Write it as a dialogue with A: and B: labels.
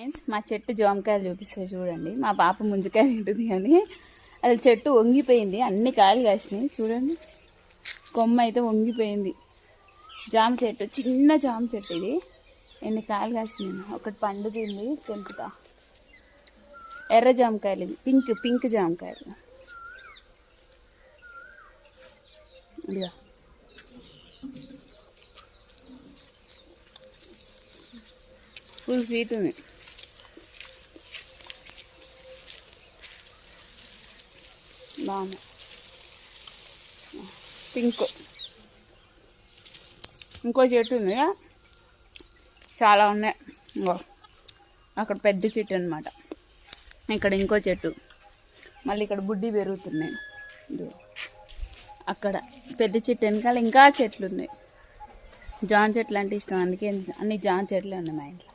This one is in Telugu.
A: ఫ్రెండ్స్ మా చెట్టు జామకాయలు చూపిస్తే చూడండి. మా పాప ముంజకాయ తింటుంది కానీ అది చెట్టు వంగిపోయింది. అన్ని కాయలు కాసినాయి. చూడండి. కొమ్మ అయితే వంగిపోయింది. జామ చెట్టు చిన్న జామ చెట్టు ఇది. ఎన్ని కాయలు కాసినాయి? ఒకటి పండుతుంది. తెంపుతా. ఎర్ర జామకాయలు ఇది పింక్ పింక్ జామకాయలు. ఇదిగా. ఫుల్ స్వీట్ ఉంది. బాగుంది. పింక్. ఇంకో చెట్టు ఉంది చాలా ఉన్నాయి. ఇంకో. అక్కడ పెద్ద చెట్టు అనమాట ఇక్కడ ఇంకో చెట్టు. మళ్ళీ ఇక్కడ బుడ్డి పెరుగుతున్నాయి. అక్కడ పెద్ద చెట్టు వెనకాల ఇంకా చెట్లు ఉన్నాయి. జాన్ చెట్లు అంటే ఇష్టం. అందుకే అన్ని జాన్ చెట్లే ఉన్నాయి మా ఇంట్లో.